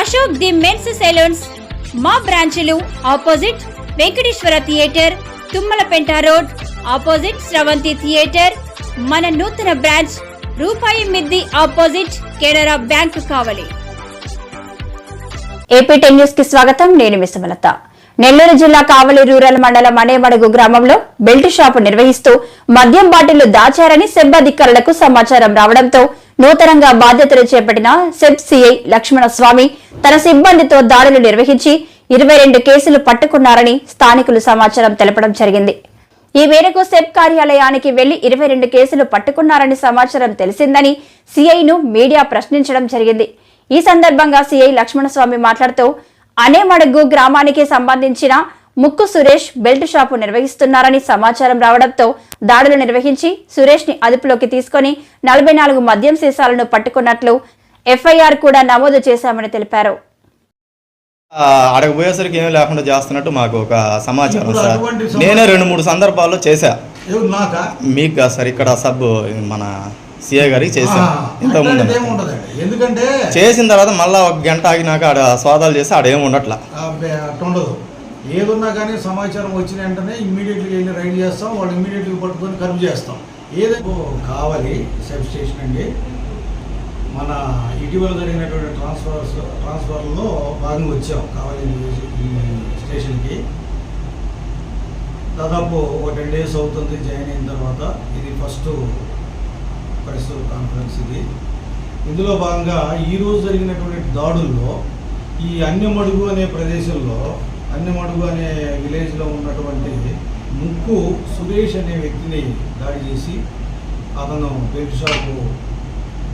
Ashok the men's salons మా బ్రాంచ్లు opposite Venkateswara theatre Tummalapenta road opposite Sravanthi theatre మన నూతన బ్రాంచ్ రూపాయి మిద్ది opposite Canara bank Kavali. AP ten న్యూస్కి స్వాగతం. నేను విశ్వలత నెల్లూరు జిల్లా కావలి రూరల్ మండలం అనేమడుగు గ్రామంలో బెల్ట్ షాపు నిర్వహిస్తూ మద్యం బాటిళ్ళు దాచారని సెబ్బ అధికారులకు సమాచారం రావడంతో నూతనంగా బాధ్యతలు చేపట్టిన సెబ్ సిఐ లక్ష్మణ స్వామి తన సిబ్బందితో దాడులు నిర్వహించి ఇరవై రెండు కేసులు పట్టుకున్నారని స్థానికులు సమాచారం తెలపడం జరిగింది. ఈ మేరకు సెబ్ కార్యాలయానికి వెళ్ళి ఇరవై రెండు కేసులు పట్టుకున్నారని సమాచారం తెలిసిందని సిఐను మీడియా ప్రశ్నించడం జరిగింది. ఈ సందర్భంగా సిఐ లక్ష్మణస్వామి మాట్లాడుతూ అనేమడుగు గ్రామానికి సంబంధించిన ముక్కు సురేష్ బెల్ట్ షాపు నిర్వహిస్తున్నారని సమాచారం రావడంతో దాడులు నిర్వహించి సురేష్ని అదుపులోకి తీసుకుని నలభై నాలుగు మద్యం సీసాలను పట్టుకున్నట్లు ఎఫ్ఐఆర్ కూడా నమోదు చేశామని తెలిపారు. పోయేసరికి ఏమీ లేకుండా చేస్తున్నట్టు మాకు ఒక సమాచారం సార్. నేనే రెండు మూడు సందర్భాల్లో చేశా. మీకు కాదు సార్ ఇక్కడ సబ్ మన సిఏ గారికి చేశా. ఆ, ఇంతకుముందు చేసిన తర్వాత మళ్ళీ ఒక గంట ఆగినాక ఆడ స్వాదాలు చేసి ఆడ ఏమి ఉండట్లా ఏదున్నా కానీ సమాచారం వచ్చిన వెంటనే ఇమ్మీడియట్గా వెళ్ళి రైడ్ చేస్తాం వాళ్ళు ఇమ్మీడియట్గా పట్టుకొని కరువు చేస్తాం. ఏదో కావాలి సబ్ స్టేషన్ అండి. మన ఇటీవల జరిగినటువంటి ట్రాన్స్ఫర్స్ ట్రాన్స్ఫర్లో భాగంగా వచ్చాం కావాలి స్టేషన్కి. దాదాపు ఒక టెన్ డేస్ అవుతుంది జాయిన్ అయిన తర్వాత. ఇది ఫస్ట్ పరిస్థితుల కాన్ఫరెన్స్ ఇది. ఇందులో భాగంగా ఈరోజు జరిగినటువంటి దాడుల్లో ఈ అన్యమడుగు అనే ప్రదేశంలో అన్నమడుగు అనే విలేజ్లో ఉన్నటువంటి ముక్కు సురేష్ అనే వ్యక్తిని దాడి చేసి అతను బెల్ట్ షాపు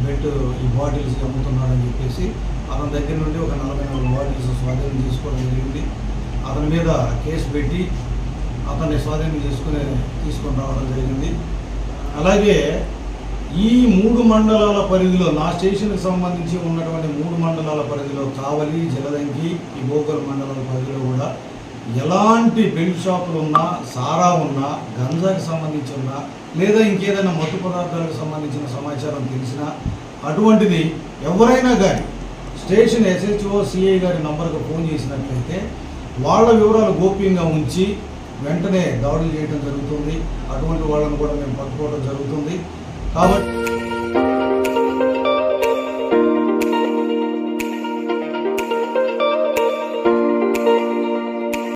బెల్ట్ ఈ బాటిల్స్ అమ్ముతున్నాడని చెప్పేసి అతని దగ్గర నుండి ఒక నలభై నాలుగు బాటిల్స్ స్వాధీనం చేసుకోవడం జరిగింది. అతని మీద కేసు పెట్టి అతన్ని స్వాధీనం చేసుకుని తీసుకొని రావడం జరిగింది. అలాగే ఈ మూడు మండలాల పరిధిలో నా స్టేషన్కి సంబంధించి ఉన్నటువంటి మూడు మండలాల పరిధిలో కావలి జలదంకి ఈ భోగల్ మండలాల పరిధిలో కూడా ఎలాంటి బెల్ట్ షాపులు ఉన్నా సారా ఉన్నా గంజాకి సంబంధించి ఉన్నా లేదా ఇంకేదైనా మత్తు పదార్థాలకు సంబంధించిన సమాచారం తెలిసినా అటువంటిది ఎవరైనా కానీ స్టేషన్ ఎస్హెచ్ఓ సిఐ గారి నంబర్కి ఫోన్ చేసినట్లయితే వాళ్ళ వివరాలు గోప్యంగా ఉంచి వెంటనే దాడులు చేయడం జరుగుతుంది. అటువంటి వాళ్ళని కూడా మేము పట్టుకోవడం జరుగుతుంది. 好